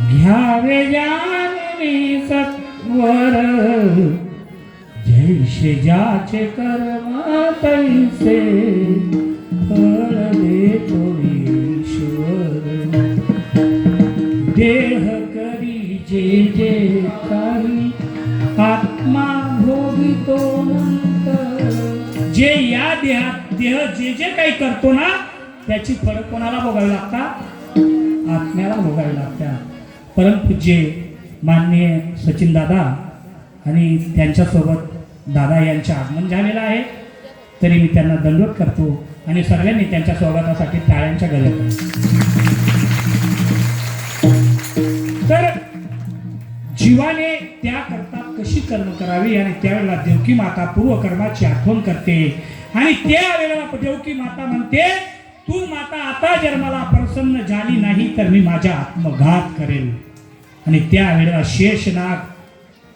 घ्यावे जाणवी सत्वर. जैसे ज्याचे कर्म तैसे फळ देतो ईश्वर. देह करी जे जे काही आत्मा भोगितो जे या देहात देह जे जे काही करतो ना त्याची फळं कोणाला भोगावी लागतात? आत्म्याला भोगावी लागतात. परंतु जे माननीय सचिन दादा आणि त्यांच्यासोबत दादा यांचे आगमन झालेलं आहे तरी मी त्यांना दंडवत करतो आणि सगळ्यांनी त्यांच्या स्वागतासाठी टाळ्यांच्या गरज तर जीवाने त्याकरता कशी कर्म करावी आणि त्यावेळेला देवकी माता पूर्वकर्माची आठवण करते आणि त्यावेळेला देवकी माता म्हणते तू माता आता जन्माला प्रसन्न झाली नाही तर मी माझ्या आत्मघात करेल आणि त्यावेळेला शेषनाग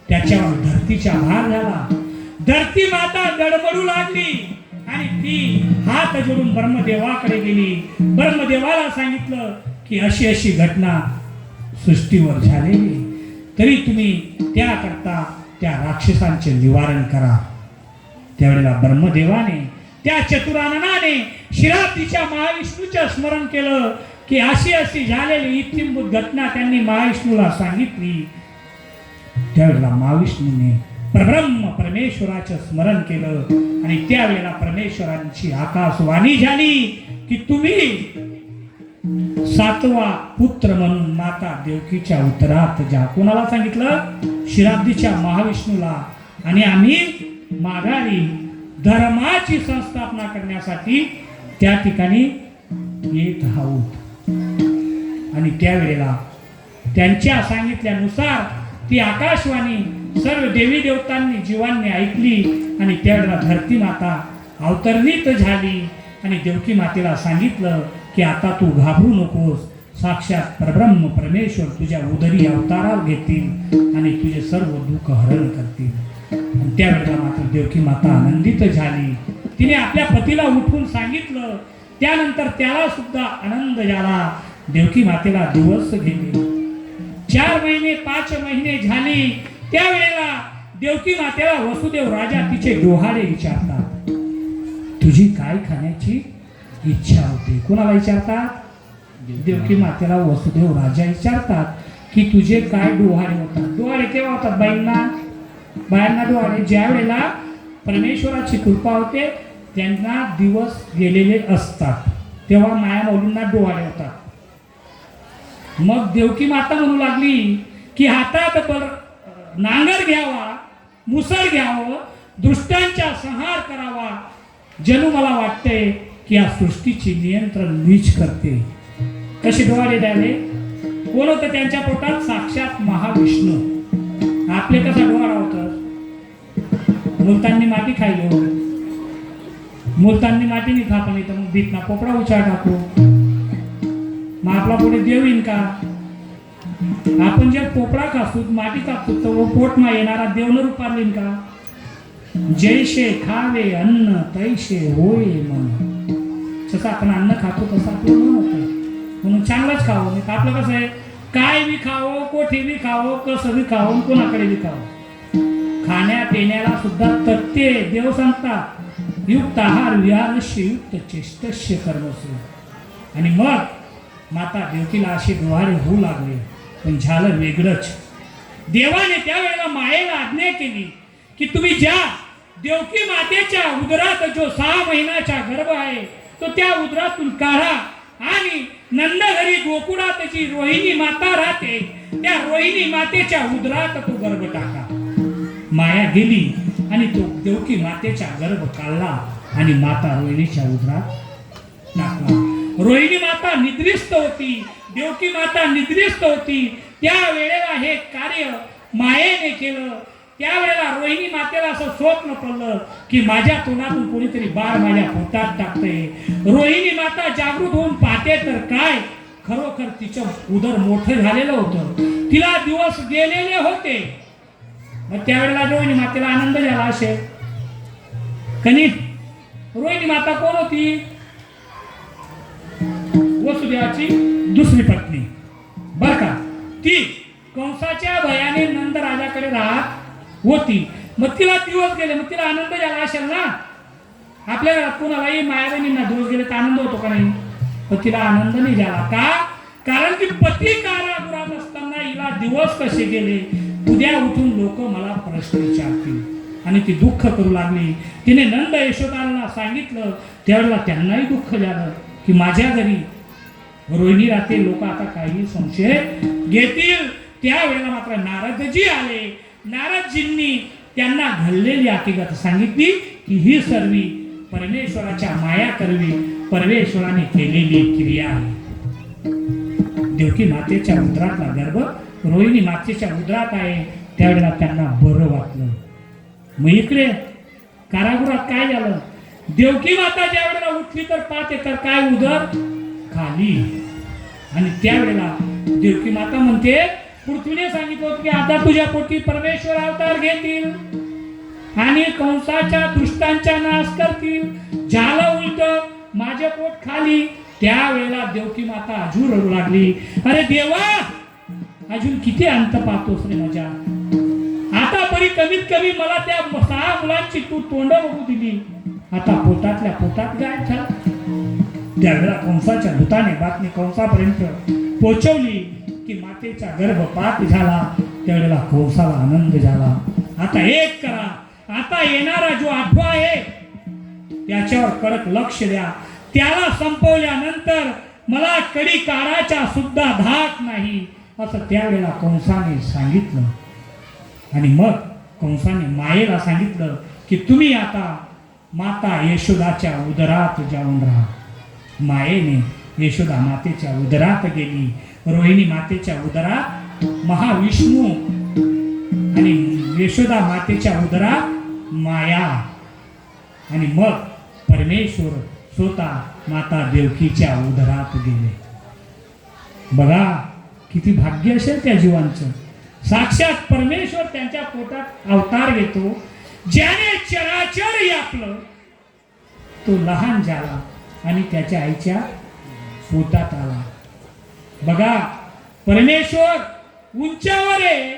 त्याच्यावर धरतीच्या भार झाला धरती माता गडबडू लागली. आणि ती हात जोडून ब्रह्मदेवाकडे गेली. ब्रह्मदेवाला सांगितलं की अशी अशी घटना सृष्टीवर झालेली तरी तुम्ही त्याकरता त्या राक्षसांचे निवारण करा. त्यावेळेला ब्रह्मदेवाने त्या चतुराननाने शिरातीच्या महाविष्णूचे स्मरण केलं. की अशी अशी झालेली इत्तिंभूत घटना त्यांनी महाविष्णूला सांगितली. त्यावेळेला महाविष्णूने परब्रह्म परमेश्वराचं स्मरण केलं आणि त्यावेळेला परमेश्वरांची आकाशवाणी झाली की तुम्ही सातवा पुत्र म्हणून माता देवकीच्या उत्तरात ज्या कोणाला सांगितलं? शिराब्दीच्या महाविष्णूला. आणि आम्ही माघारी धर्माची संस्थापना करण्यासाठी त्या ठिकाणी येत आहोत. आणि त्यावेळेला त्यांच्या सांगितल्यानुसार ती आकाशवाणी सर्व देवी देवतांनी जीवांनी ऐकली आणि त्यावेळेला धरती माता अवतरणीत झाली आणि देवकी मातेला सांगितलं की आता तू घाबरू नकोस साक्षात परब्रह्म परमेश्वर तुझ्या उदरी अवतारावर घेतील आणि तुझे सर्व दुःख हरण करतील. त्यावेळेला मात्र देवकी माता आनंदित झाली. तिने आपल्या पतीला उठून सांगितलं त्यानंतर त्याला सुद्धा आनंद झाला. देवकी मातेला दिवस गेले. चार महिने पाच महिने झाली. त्यावेळेला देवकी मातेला वसुदेव राजा तिचे डोहाळे विचारतात. तुझी काय खाण्याची इच्छा होती? कोणाला विचारतात? देवकी मातेला वसुदेव राजा विचारतात की तुझे काय डोहाळे होतात? डोहाळे केव्हा होतात बाईंना? बायांना डोहाळे? ज्या वेळेला परमेश्वराची कृपा होते त्यांना दिवस गेलेले असतात. तेव्हा माया मौलींना डोहाळे होतात. मग देवकी माता म्हणू लागली की हातात बर नांगर घ्यावा मुसळ घ्यावं दृष्टांचा संहार करावा. जणू मला वाटते की या सृष्टीची नियंत्रण मीच करते. कसे डोळे द्यावे कोण होतं त्यांच्या पोटात? साक्षात महाविष्णू. आपले कसा डोळा होतं? मुलतांनी माती खायली हो मुलतांनी माती नाही खापण इथं मग भीतना पोपडा उचार टाकू. मग आपला पुढे देव का? आपण जे पोपळा खातो माती कापतो तर वो पोट मा येणारा देव न रूपालीन का? जैशे खावे अन्न तैशे होय मन. जसं आपण अन्न खातो तसं आपलं मन होतं. म्हणून चांगलंच खावं. नाही आपलं कसं आहे? काय बी खावं कोठे बी खावं कसं बी खावं कोणाकडे बी खावं. खाण्या पिण्याला सुद्धा तथ्ये देव सांगतात. युक्त आहार विहारस्य युक्त चेष्टस्य कर्मसु आणि मग माता देवकीला असे व्यवहार होऊ लागले. पण झालं वेगळंच. देवाने त्यावेळेला मायेला आज्ञा केली की तुम्ही ज्या देवकी मातेच्या उदरात जो सहा महिन्याचा गर्भ आहे तो त्या उदरातून काढा. आणि नंदघरी गोकुळात जी रोहिणी माता राहते त्या रोहिणी मातेच्या उदरात तो गर्भ टाका. माया गेली. आणि तो देवकी मातेच्या गर्भ काढला आणि माता रोहिणीच्या उदरात टाकला. रोहिणी माता निद्रिस्त होती. देवकी माता निद्रिस्त होती. त्या वेळेला हे कार्य मायेने केलं. त्यावेळेला रोहिणी मातेला असं स्वप्न पडलं की माझ्या तोंडातून कोणीतरी बाळ माझ्या पोटात टाकते रोहिणी माता जागृत होऊन पाहते तर काय? खरोखर तिचं उदर मोठे झालेलं होतं. तिला दिवस गेलेले होते. मग त्यावेळेला रोहिणी मातेला आनंद झाला असेल कनी रोहिणी माता कोण होती? वसुदेवाची दुसरी पत्नी. बर का? ती कंसाच्या भयाने नंद राजाकडे राहत होती. मग तिला दिवस गेले मग तिला आनंद झाला असेल ना? आपल्या घरात कोणालाही मायाबहिणींना दिवस गेले तर आनंद होतो का नाही? पण तिला आनंद नाही झाला. का? कारण की पती कारागृहात असताना हिला दिवस कसे गेले? उद्या उठून लोक मला प्रश्न विचारतील. आणि ती दुःख करू लागली. तिने नंद यशोदांना सांगितलं त्यावेळेला त्यांनाही दुःख झालं की माझ्या घरी रोहिणी राहते लोक आता काही संशय घेतील. त्यावेळेला मात्र नारदजी आले. नारदजींनी त्यांना घडलेली हकीकत सांगितली की ही सर्वी परमेश्वराच्या माया करवी परमेश्वराने केलेली क्रिया आहे. देवकी मातेच्या उदरातला गर्भ रोहिणी मातेच्या उदरात आहे त्यावेळेला त्यांना बरं वाटलं. मग इकडे कारागृहात काय झालं? देवकी माता ज्या वेळेला उठली तर पाहते तर काय उदर? खाली. आणि त्यावेळेला देवकी माता म्हणते पृथ्वीने सांगितलं होतं की आता तुझ्या पोटी परमेश्वर अवतार घेतील आणि कंसाच्या दुष्टांचा नाश करतील. झालं उलट माझे पोट खाली. त्यावेळेला देवकी माता अजूर रडू लागली. अरे देवा अजून किती अंत पाहतोस रे माझ्या आता परी कमीत कमी मला त्या सहा मुलांची तू तोंड बघू दिली. आता पोटातल्या पोटात काय झालं त्यावेळेला कंसाच्या भूताने बातमी कंसापर्यंत पोचवली की मातेचा गर्भपात झाला. त्यावेळेला कंसाला आनंद झाला. आता एक करा. आता येणारा जो आठवा आहे त्याच्यावर कडक लक्ष द्या. त्याला संपवल्यानंतर मला कडी काराचा सुद्धा धाक नाही. असं त्यावेळेला कंसाने सांगितलं. आणि मग कंसाने मायेला सांगितलं की तुम्ही आता माता यशोदाच्या उदरात जाऊन राहा. मायेने यशोदा मातेच्या उदरात गेली. रोहिणी मातेच्या उदरात महाविष्णू आणि यशोदा मातेच्या उदरात माया. आणि मग परमेश्वर स्वतः माता देवकीच्या उदरात गेले. बघा किती भाग्य असेल त्या जीवांचं. साक्षात परमेश्वर त्यांच्या पोटात अवतार घेतो. ज्याने चराचर यापलं तो लहान झाला आणि त्याच्या आईच्या पोटात आला. बघा परमेश्वर उंचावर आहे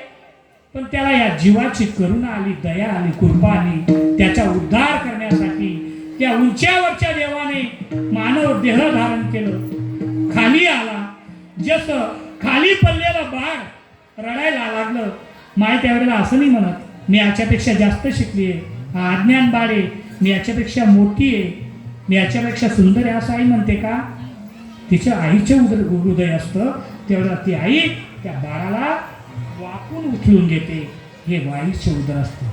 पण त्याला या जीवाची करुणा आली दया आली कृपा आली. त्याचा उद्धार करण्यासाठी त्या उंचावरच्या देवाने मानव देह धारण केलं. खाली आला. जसं खाली पडलेलं बाळ रडायला लागलं. माय त्यावेळेला असं नाही म्हणत मी याच्यापेक्षा जास्त शिकली आहे हा अज्ञान बाळ आहे. मी याच्यापेक्षा मोठी आहे. मी याच्यापेक्षा सुंदर आहे. असं आई म्हणते का? तिच्या आईचे उदर हृदय असतं. तेवढा ती आई त्या बाळाला वाकून उचलून घेते. हे वाईचे उदर असतं.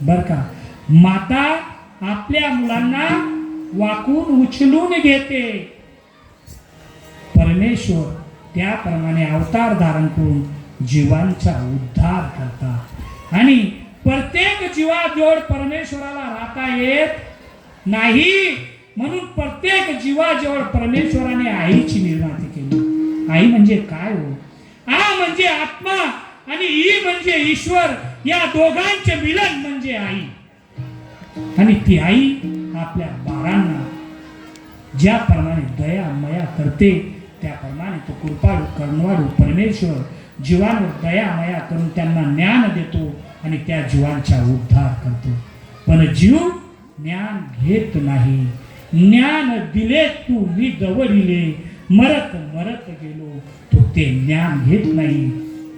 बर का? माता आपल्या मुलांना वाकून उचलून घेते. परमेश्वर त्याप्रमाणे अवतार धारण करून जीवांचा उद्धार करतात. आणि प्रत्येक जीवाजवळ परमेश्वराला राहता येत नाही. म्हणून प्रत्येक जीवाजवळ परमेश्वराने आईची निर्माती केली. आई म्हणजे काय हो? आ म्हणजे आत्मा आणि ई म्हणजे ईश्वर. या दोघांचे मिलन म्हणजे आई. आणि ती आई आपल्या बाळांना ज्याप्रमाणे दया मया करते कृपाळू कर्णवाळू परमेश्वर जीवांवर दया मया करून त्यांना ज्ञान देतो आणि त्या जीवांचा उद्धार करतो. पण जीव ज्ञान घेत नाही. ज्ञान दिले तू मी दवडिले. मरत मरत गेलो. तो ते ज्ञान घेत नाही.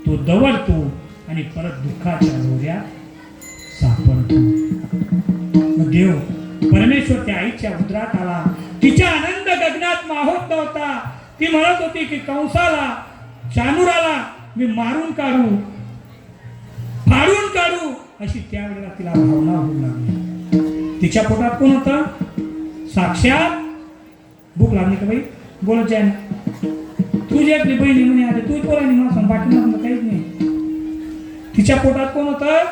तो दवडतो आणि परत दुःखाच्या रोऱ्या सापडतो. देव परमेश्वर त्या आईच्या उदरात आला. तिच्या आनंद गगनात माहोत नव्हता ती म्हणत होती की कंसाला चानुराला मी मारून काढू फाडून काढू अशी त्यावेळेला तिला भावना होऊ लागली. तिच्या पोटात कोण होतं? साक्षात भूक लागली का बाई? बोलत जाय ना. तुझी आपली बहिणी म्हणे आले तू बोलायनी मला संभाटी काहीच नाही. तिच्या पोटात कोण होतं?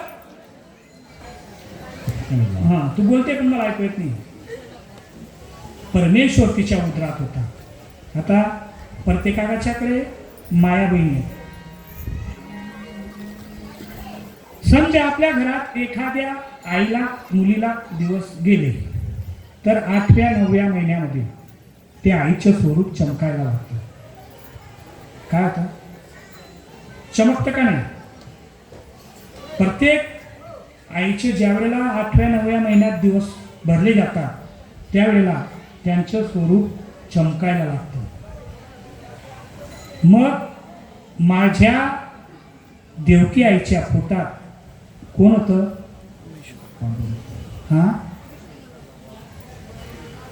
हा तू बोलते पण मला ऐकू येत नाही. परमेश्वर तिच्या उदरात होता. आता प्रत्येकाच्याकडे माया बहिणी आहे. समजा आपल्या घरात एखाद्या आईला मुलीला दिवस गेले तर आठव्या नवव्या महिन्यामध्ये ते आईचं स्वरूप चमकायला लागतं. काय होतं चमकतं का नाही? प्रत्येक आईचे ज्या वेळेला आठव्या नवव्या महिन्यात दिवस भरले जातात त्यावेळेला त्यांचं स्वरूप चमकायला लागतं. मग माझ्या देवकी आईच्या पोटात कोण होतं? हा?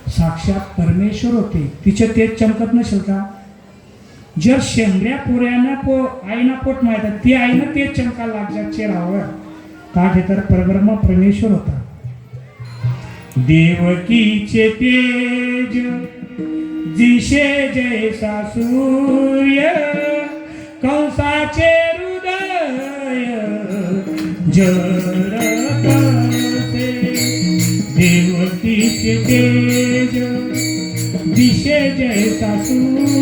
साक्षात परमेश्वर होते. तिचे तेज चमकत नसेल का? जर शेंबऱ्या पोऱ्यांना पो आईना पोट माहीत ती आईनं तेज चमका लागल्या चेहरावर का ते तर परब्रह्म परमेश्वर होता. देवकीचे तेज दिशे जैसा सूर्य कंसाचे हृदय जरते देवतीचे तेज दिशे जैसा सूर्य